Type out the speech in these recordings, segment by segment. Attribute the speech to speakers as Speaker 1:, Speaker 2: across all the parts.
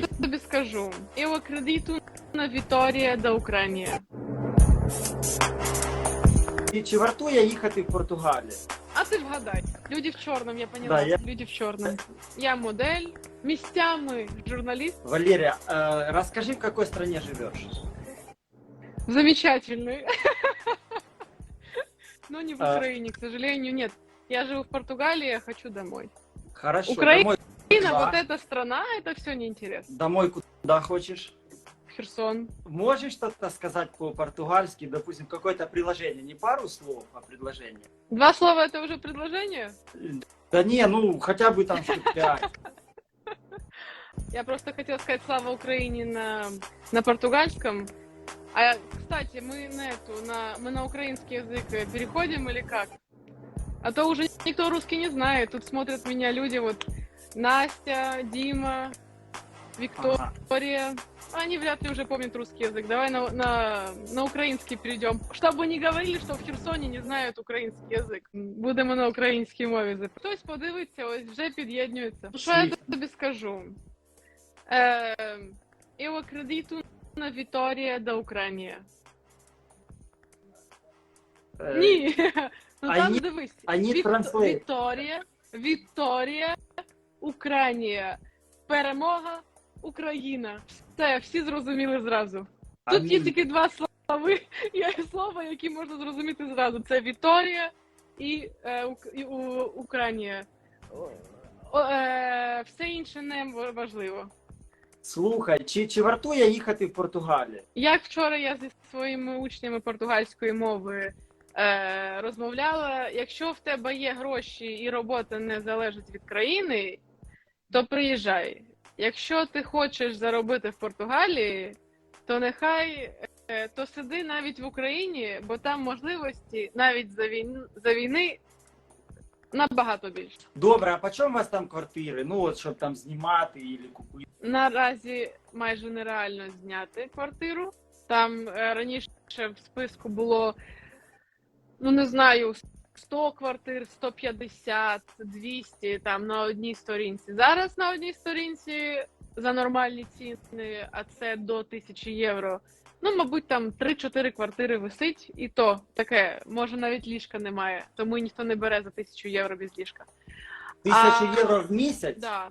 Speaker 1: я тобі скажу? Io acredito на Віторія да Україна.
Speaker 2: І чи вартує їхати в Португалію?
Speaker 1: А ти вгадай. Люди в чорному, я поняла.
Speaker 2: Да, я-
Speaker 1: Люди в чорному. Я модель, місцями журналіст.
Speaker 2: Валерия, э, расскажи, в какой стране живешь?
Speaker 1: Замечательный. Но не в. Украине, к сожалению, нет. Я живу в Португалии, я хочу домой.
Speaker 2: Хорошо.
Speaker 1: Украина?
Speaker 2: Домой,
Speaker 1: Украина,
Speaker 2: Да.
Speaker 1: вот эта страна, это все неинтересно.
Speaker 2: домой куда хочешь?
Speaker 1: Херсон.
Speaker 2: Можешь что-то сказать по-португальски, допустим, какое-то приложение, не пару слов, а предложение?
Speaker 1: Два слова это уже предложение?
Speaker 2: Да не, ну хотя бы там штук пять.
Speaker 1: Я просто хотела сказать слава Украине на, на португальском. А, кстати, мы на эту, на, мы на украинский язык переходим или как? А то уже никто русский не знает. Тут смотрят меня люди, вот Настя, Дима,
Speaker 2: Ага.
Speaker 1: Виктория. Они вряд ли уже помнят русский язык. Давай на, на, на український перейдем. Чтобы не говорили, що в Херсоні не знають український язик. Будемо на українській мові. зап- Хтось подивиться, ось вже під'єднується. Що я
Speaker 2: Світ.
Speaker 1: тобі скажу? Е, eu acredito на Віторія да Україна.
Speaker 2: Э,
Speaker 1: Ні. Ну
Speaker 2: I
Speaker 1: там
Speaker 2: need-
Speaker 1: дивись.
Speaker 2: I need
Speaker 1: Вікто-
Speaker 2: translate.
Speaker 1: Вікторія, Вікторія, Україна. Перемога, Україна. Все, всі зрозуміли зразу. Тут є тільки два слови, слова, які можна зрозуміти зразу. Це Вікторія і, е, Ук- і у, Україна. О, е, все інше не важливо.
Speaker 2: Слухай, чи, чи вартує їхати в Португалію?
Speaker 1: Як вчора я зі своїми учнями португальської мови е, розмовляла, якщо в тебе є гроші і робота не залежить від країни, то приїжджай. Якщо ти хочеш заробити в Португалії, то нехай е, то сиди навіть в Україні, бо там можливості навіть за війни, за війни набагато більше.
Speaker 2: Добре, а по чому у вас там квартири? Ну от щоб там знімати і купити.
Speaker 1: Наразі майже нереально зняти квартиру. Там е, раніше в списку було, ну не знаю, 100 квартир, 150, 200 там на одній сторінці. Зараз на одній сторінці за нормальні ціни, а це до 1000 євро. Ну, мабуть, там 3-4 квартири висить, і то таке, може навіть ліжка немає, тому ніхто не бере за 1000 євро без ліжка.
Speaker 2: Тисячу
Speaker 1: А,
Speaker 2: євро в місяць?
Speaker 1: Да,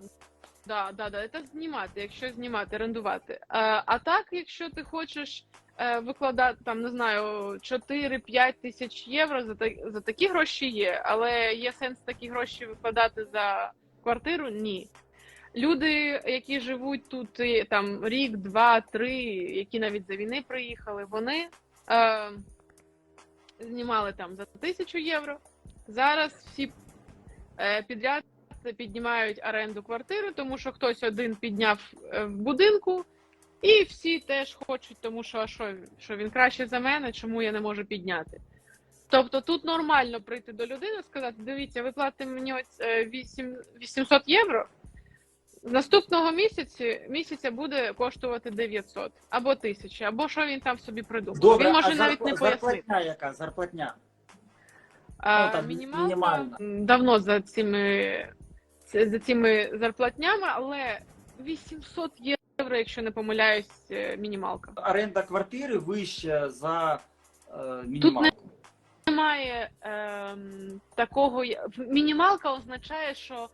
Speaker 1: да, да, да. Це знімати, якщо знімати, орендувати. А, а так, якщо ти хочеш е, викладати там, не знаю, 4-5 тисяч євро за, та- за такі гроші є, але є сенс такі гроші викладати за квартиру? Ні. Люди, які живуть тут там рік, два, три, які навіть за війни приїхали, вони е, знімали там за тисячу євро. Зараз всі е, підряд піднімають оренду квартири, тому що хтось один підняв е, в будинку, і всі теж хочуть, тому що а що, що він краще за мене, чому я не можу підняти. Тобто тут нормально прийти до людини і сказати: дивіться, ви платите мені ось е, 8, 800 євро. Наступного місяці місяця буде коштувати 900 або 1000, або що він там собі придумав.
Speaker 2: Добре,
Speaker 1: він може
Speaker 2: а
Speaker 1: навіть не пояснити.
Speaker 2: зарплатня яка? Зарплатня.
Speaker 1: А,
Speaker 2: Ну, там
Speaker 1: мінімалка
Speaker 2: мінімальна.
Speaker 1: давно за цими за цими зарплатнями, але 800 євро, якщо не помиляюсь, е, мінімалка.
Speaker 2: Оренда квартири вища за е, мінімалку.
Speaker 1: Немає ем, такого мінімалка означає, що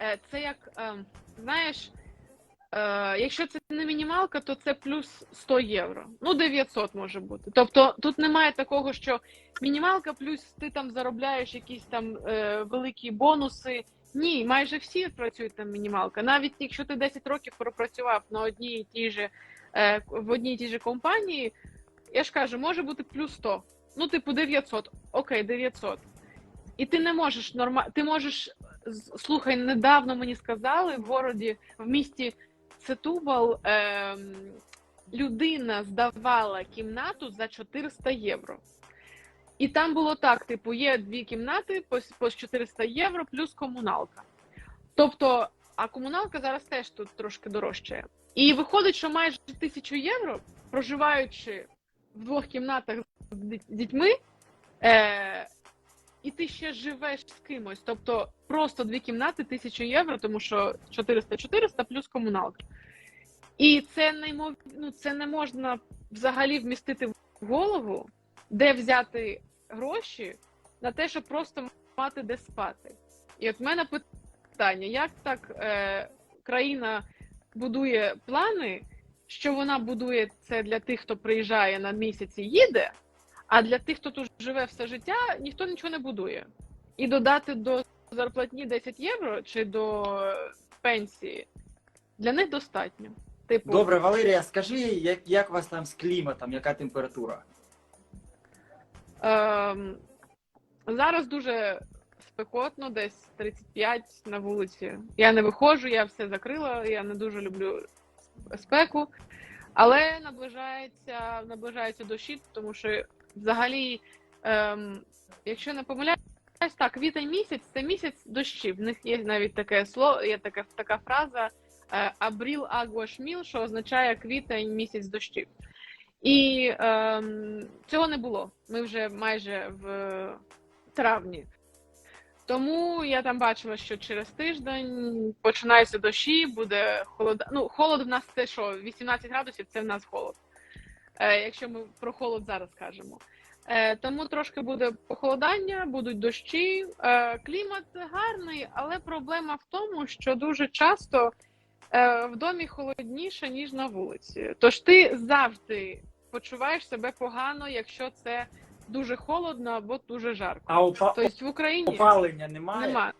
Speaker 1: е, це як ем, знаєш. Е, якщо це не мінімалка, то це плюс 100 євро. Ну, 900 може бути. Тобто тут немає такого, що мінімалка, плюс ти там заробляєш якісь там е, великі бонуси. Ні, майже всі працюють там мінімалка. Навіть якщо ти 10 років пропрацював на одній і тій же е, в одній і тій же компанії, я ж кажу, може бути плюс 100. Ну, типу, 900. Окей, 900. І ти не можеш норма... Ти можеш слухай, недавно мені сказали в городі, в місті Сетубал, ем, людина здавала кімнату за 400 євро. І там було так: типу, є дві кімнати по, 400 євро плюс комуналка. Тобто, а комуналка зараз теж тут трошки дорожчає. І виходить, що майже 1000 євро, проживаючи в двох кімнатах з дітьми, е, і ти ще живеш з кимось. Тобто просто дві кімнати 1000 євро, тому що 400-400 плюс комуналка. І це неймов... ну, це не можна взагалі вмістити в голову, де взяти гроші на те, щоб просто мати де спати. І от в мене питання: як так е, країна будує плани, що вона будує це для тих, хто приїжджає на місяць і їде, а для тих, хто тут живе все життя, ніхто нічого не будує. І додати до зарплатні 10 євро чи до пенсії для них достатньо. Типу,
Speaker 2: Добре, Валерія, скажи, як, як у вас там з кліматом, яка температура?
Speaker 1: Ем, зараз дуже спекотно, десь 35 на вулиці. Я не виходжу, я все закрила, я не дуже люблю спеку, але наближається, наближаються дощі, тому що взагалі, ем, якщо не помиляюсь, так, квітень місяць це місяць дощів. В них є навіть таке слово, є така, така фраза е, Абріл Агуашміл, що означає квітень місяць дощів. І ем, цього не було. Ми вже майже в травні. Тому я там бачила, що через тиждень починаються дощі, буде холод. Ну, холод в нас це що, 18 градусів це в нас холод. Е, якщо ми про холод зараз кажемо. Е, тому трошки буде похолодання, будуть дощі. Е, клімат гарний, але проблема в тому, що дуже часто е, в домі холодніше, ніж на вулиці. Тож ти завжди почуваєш себе погано, якщо це дуже холодно або дуже жарко.
Speaker 2: А опа-
Speaker 1: Тобто в Україні
Speaker 2: опалення немає?
Speaker 1: немає.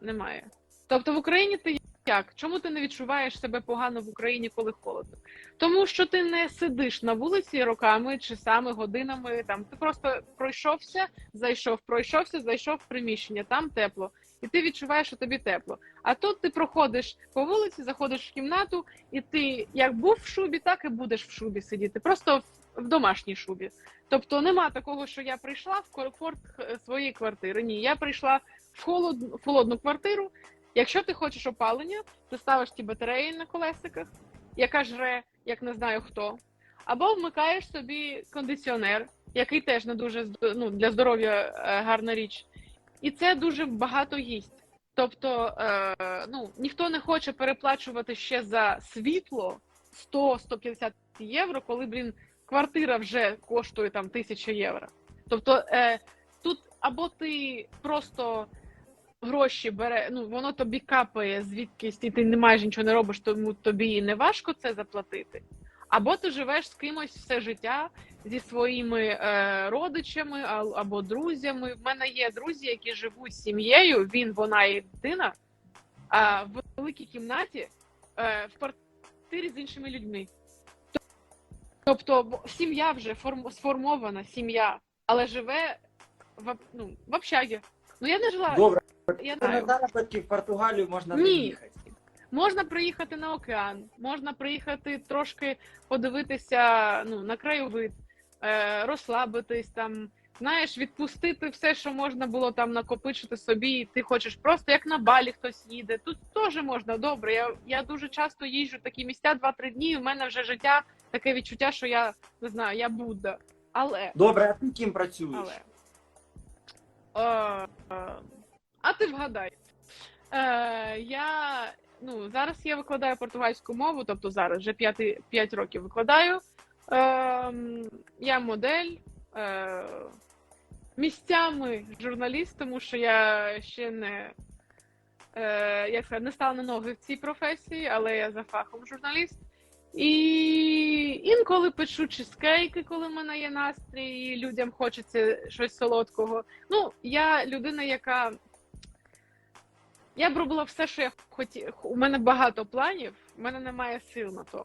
Speaker 1: немає. Тобто в Україні ти як? Чому ти не відчуваєш себе погано в Україні, коли холодно? Тому що ти не сидиш на вулиці роками, часами, годинами. Там ти просто пройшовся, зайшов, пройшовся, зайшов в приміщення, там тепло, і ти відчуваєш, що тобі тепло. А тут ти проходиш по вулиці, заходиш в кімнату, і ти як був в шубі, так і будеш в шубі сидіти. Просто в, домашній шубі. Тобто нема такого, що я прийшла в комфорт е, своєї квартири. Ні, я прийшла в холодну, в холодну квартиру. Якщо ти хочеш опалення, ти ставиш ті батареї на колесиках, яка жре, як не знаю хто, або вмикаєш собі кондиціонер, який теж не дуже ну, для здоров'я е, гарна річ. І це дуже багато їсть. Тобто, е, ну, ніхто не хоче переплачувати ще за світло 100-150 євро, коли, блін, квартира вже коштує там тисячу євро. Тобто е, тут або ти просто гроші бере, ну воно тобі капає звідкись, і ти не майже нічого не робиш, тому тобі не важко це заплатити. Або ти живеш з кимось все життя зі своїми е, родичами або друзями. В мене є друзі, які живуть з сім'єю. Він, вона і дитина а, в великій кімнаті е, в квартирі з іншими людьми. Тобто сім'я вже форм, сформована, сім'я, але живе в, ну, в общагі. Ну я не жила.
Speaker 2: Добре,
Speaker 1: Я
Speaker 2: на
Speaker 1: знаю.
Speaker 2: заробітки в Португалію можна
Speaker 1: Ні.
Speaker 2: приїхати.
Speaker 1: Можна приїхати на океан, можна приїхати трошки подивитися ну, на краєвид, е, розслабитись там. Знаєш, відпустити все, що можна було там накопичити собі, і ти хочеш просто як на балі хтось їде. Тут теж можна добре. Я, я дуже часто їжджу в такі місця 2-3 дні. і в мене вже життя таке відчуття, що я не знаю, я Будда. Але
Speaker 2: Добре, а ти ким працюєш?
Speaker 1: але. Е, е, а ти вгадай. Е, я ну, зараз я викладаю португальську мову, тобто зараз вже 5, 5 років викладаю. Е, я модель. Е, місцями журналіст, тому що я ще не, е, як сказати, не стала на ноги в цій професії, але я за фахом журналіст. І інколи пишу чизкейки, коли в мене є настрій, і людям хочеться щось солодкого. Ну, я людина, яка. Я б робила все, що я хотіла. У мене багато планів, у мене немає сил на то.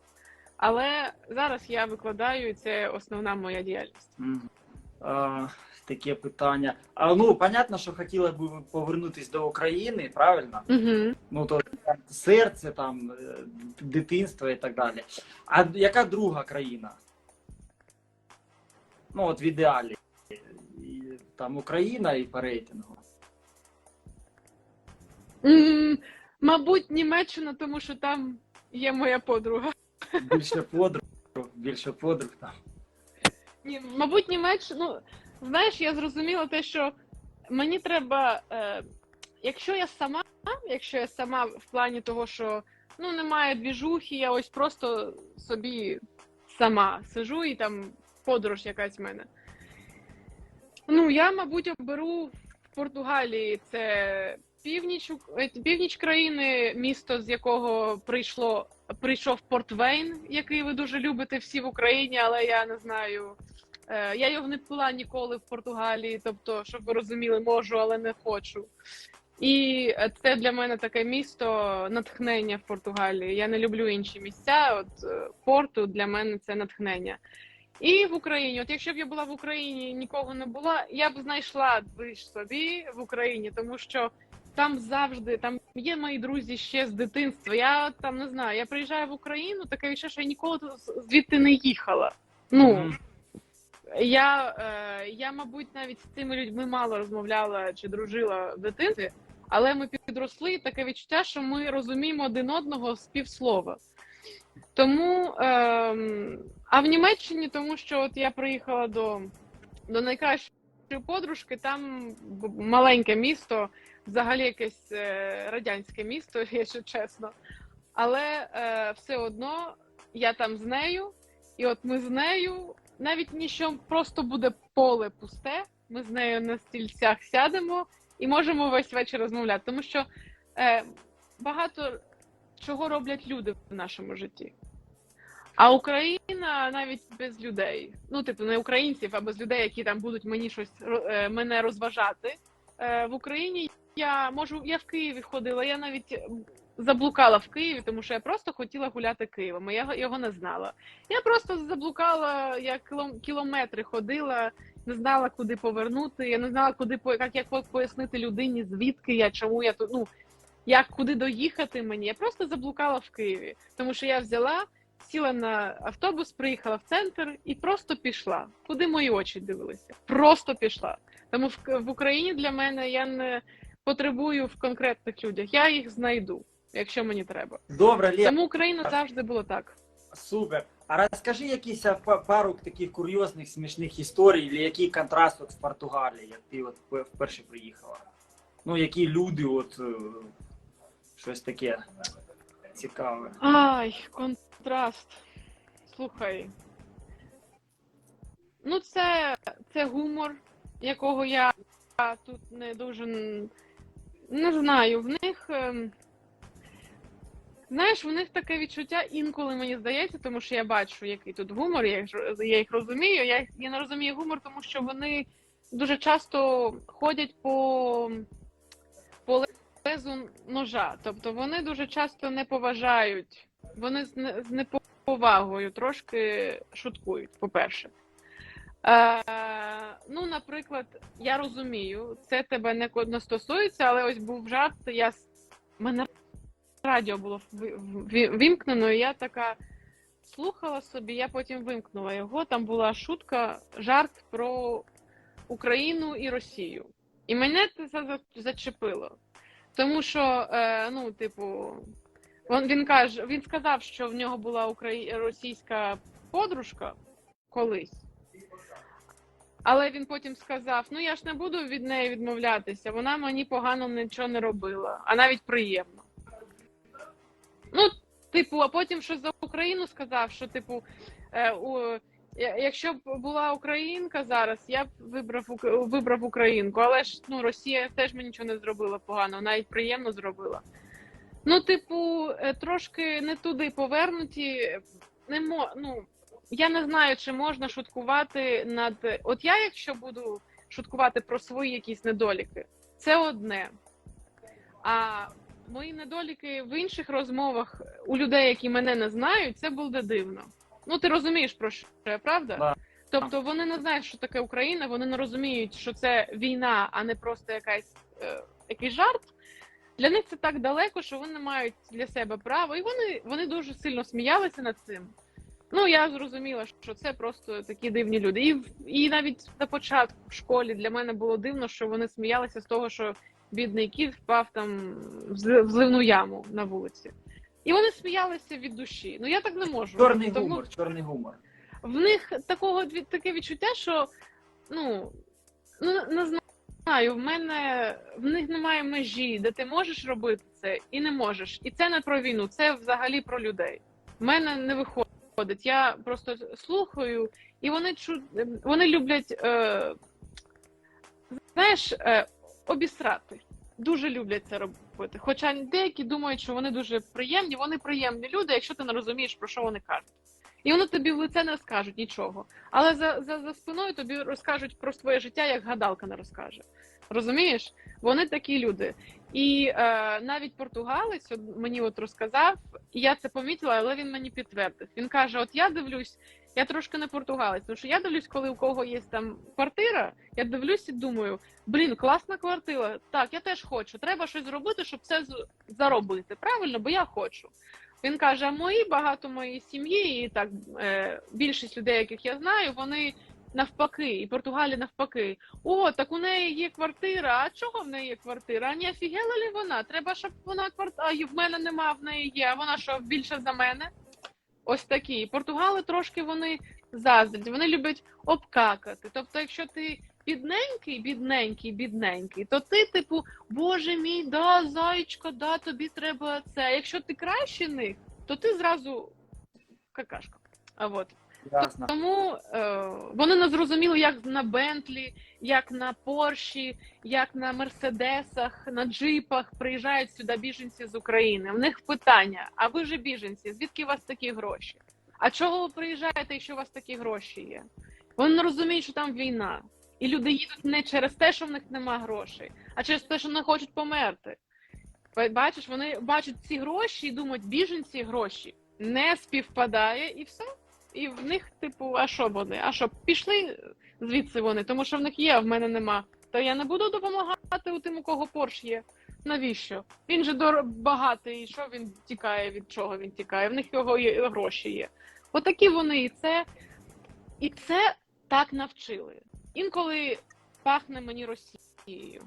Speaker 1: Але зараз я викладаю, і це основна моя діяльність.
Speaker 2: А, таке питання. А ну, понятно, що хотіла б повернутися до України, правильно?
Speaker 1: Угу.
Speaker 2: Ну, то там, серце, там, е, дитинство і так далі. А яка друга країна? Ну, от в ідеалі. Там Україна і по рейтингу.
Speaker 1: М, Мабуть, Німеччина, тому що там є моя подруга.
Speaker 2: Більше подруг, більше подруг там.
Speaker 1: Ні, мабуть, Німеччина. Ну, знаєш, я зрозуміла те, що мені треба. Е, якщо я сама, якщо я сама в плані того, що ну немає двіжухи, я ось просто собі сама сижу і там подорож якась в мене. Ну, я, мабуть, оберу в Португалії це північ, е, північ країни, місто, з якого прийшло, прийшов Портвейн, який ви дуже любите всі в Україні, але я не знаю. Е, Я його не пила ніколи в Португалії, тобто, щоб ви розуміли, можу, але не хочу. І е, це для мене таке місто натхнення в Португалії. Я не люблю інші місця. От порту для мене це натхнення. І в Україні, от якщо б я була в Україні і нікого не була, я б знайшла движ собі в Україні, тому що там завжди там є мої друзі ще з дитинства. Я там не знаю, я приїжджаю в Україну, таке відчуття, що я ніколи звідти не їхала. Ну я, е, я, мабуть, навіть з цими людьми мало розмовляла чи дружила в дитинстві, але ми підросли таке відчуття, що ми розуміємо один одного з півслова. Тому, ем, а в Німеччині, тому що от я приїхала до, до найкращої подружки, там маленьке місто, взагалі якесь е, радянське місто, якщо чесно. Але е, все одно я там з нею, і от ми з нею навіть ніщо просто буде поле пусте. Ми з нею на стільцях сядемо і можемо весь вечір розмовляти, тому що е, багато чого роблять люди в нашому житті. А Україна навіть без людей, ну типу не українців, а без людей, які там будуть мені щось е, мене розважати. Е, в Україні я можу, я в Києві ходила, я навіть заблукала в Києві, тому що я просто хотіла гуляти Києвом. Я його не знала. Я просто заблукала, я кілом- кілометри ходила, не знала, куди повернути. Я не знала, куди як, як пояснити людині, звідки я, чому я тут. Ну як куди доїхати мені. Я просто заблукала в Києві, тому що я взяла, сіла на автобус, приїхала в центр і просто пішла. Куди мої очі дивилися? Просто пішла. Тому в, в Україні для мене я не потребую в конкретних людях. Я їх знайду, якщо мені треба.
Speaker 2: Добре, Лєв,
Speaker 1: Тому Україна завжди було так.
Speaker 2: супер. А розкажи якісь пару таких курйозних, смішних історій, или який контраст от в Португалії, як ти от вперше приїхала. Ну, які люди, от е, щось таке цікаве.
Speaker 1: Ай, контраст. Слухай. Ну, це, це гумор, якого я тут не дуже не знаю. В них. ем, Знаєш, в них таке відчуття інколи мені здається, тому що я бачу, який тут гумор, я їх, я їх розумію. Я, я не розумію гумор, тому що вони дуже часто ходять по, по лезу ножа. Тобто вони дуже часто не поважають, вони з, з неповагою трошки шуткують, по-перше. Е, ну, наприклад, я розумію, це тебе не, не стосується, але ось був жарт, я мене радіо було ви- ві- вімкнено, і я така слухала собі, я потім вимкнула його. Там була шутка, жарт про Україну і Росію. І мене це зачепило. Тому що, е, ну, типу, він, він каже, він сказав, що в нього була російська подружка колись. Але він потім сказав: ну я ж не буду від неї відмовлятися, вона мені погано нічого не робила, а навіть приємно. Ну, типу, а потім щось за Україну сказав, що, типу, е, у, якщо б була українка зараз, я б вибрав вибрав українку, але ж ну Росія теж мені нічого не зробила погано, навіть приємно зробила. Ну, типу, е, трошки не туди повернуті. Не мо, ну, я не знаю, чи можна шуткувати над. От я, якщо буду шуткувати про свої якісь недоліки, це одне. А мої недоліки в інших розмовах у людей, які мене не знають, це буде дивно. Ну, ти розумієш про що я, правда?
Speaker 2: Да.
Speaker 1: Тобто вони не знають, що таке Україна, вони не розуміють, що це війна, а не просто якась е, якийсь жарт. Для них це так далеко, що вони мають для себе право, і вони, вони дуже сильно сміялися над цим. Ну, я зрозуміла, що це просто такі дивні люди. І, і навіть на початку в школі для мене було дивно, що вони сміялися з того, що бідний кіт впав там в зливну яму на вулиці. І вони сміялися від душі. Ну я так не можу.
Speaker 2: Чорний
Speaker 1: Тому
Speaker 2: гумор, чорний гумор.
Speaker 1: в них такого таке відчуття, що ну, ну не знаю, в мене в них немає межі, де ти можеш робити це і не можеш. І це не про війну, це взагалі про людей. В мене не виходить. Я просто слухаю, і вони чу... вони люблять, е... знаєш, е... обісрати. Дуже люблять це робити. Хоча деякі думають, що вони дуже приємні, вони приємні люди, якщо ти не розумієш, про що вони кажуть. І вони тобі в лице не скажуть нічого. Але за, за, за спиною тобі розкажуть про своє життя, як гадалка не розкаже. Розумієш? Вони такі люди. І е, навіть португалець мені от розказав, і я це помітила, але він мені підтвердив. Він каже: От я дивлюсь, я трошки не португалець, тому що я дивлюсь, коли у кого є там квартира, я дивлюсь і думаю: блін, класна квартира. Так, я теж хочу. Треба щось зробити, щоб це заробити. Правильно, бо я хочу. Він каже: а мої багато моєї сім'ї, і так е, більшість людей, яких я знаю, вони навпаки, і Португалія навпаки. О, так у неї є квартира. А чого в неї є квартира? А не офігела лі вона? Треба, щоб вона квартира. А в мене нема, в неї є. А вона що більше за мене? Ось такі. Португали трошки вони заздрять, вони люблять обкакати. Тобто, якщо ти бідненький, бідненький, бідненький, то ти, типу, боже мій, да, зайчка, да, тобі треба це. Якщо ти краще них, то ти зразу какашка. А от.
Speaker 2: Ясно.
Speaker 1: Тому е, вони не зрозуміли, як на Бентлі, як на Порші, як на Мерседесах, на джипах приїжджають сюди біженці з України. В них питання: а ви же біженці, звідки у вас такі гроші? А чого ви приїжджаєте, якщо у вас такі гроші є? Вони не розуміють, що там війна. І люди їдуть не через те, що в них нема грошей, а через те, що вони хочуть померти. Бачиш, вони бачать ці гроші і думають, біженці гроші не співпадає, і все. І в них, типу, а що вони? А що, пішли звідси вони, тому що в них є, а в мене нема. Та я не буду допомагати у тим, у кого Порш є. Навіщо? Він же дор... багатий, і що він тікає, від чого він тікає? В них його є, гроші є. Отакі вони, і це, і це так навчили. Інколи пахне мені Росією.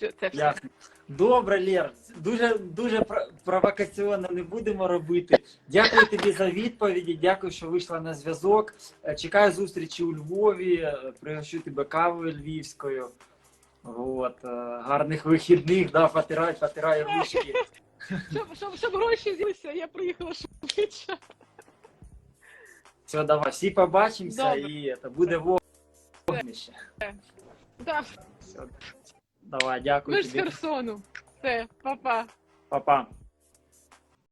Speaker 1: Це, це все.
Speaker 2: Ясно. Добре, Лєр, дуже дуже провокаційно не будемо робити. Дякую тобі за відповіді. Дякую, що вийшла на зв'язок. Е, Чекаю зустрічі у Львові. е, Пригощу тебе кавою львівською. От, е, гарних вихідних, да, потирай, потирай ручки.
Speaker 1: Щоб, щоб, щоб гроші з'явилися, я приїхала швидше.
Speaker 2: Все, давай, всі побачимося
Speaker 1: Добре.
Speaker 2: і це буде вогнище.
Speaker 1: Да,
Speaker 2: Все. Давай, дякую
Speaker 1: ми ж з
Speaker 2: тобі.
Speaker 1: Херсону. Все, па-па.
Speaker 2: Па-па.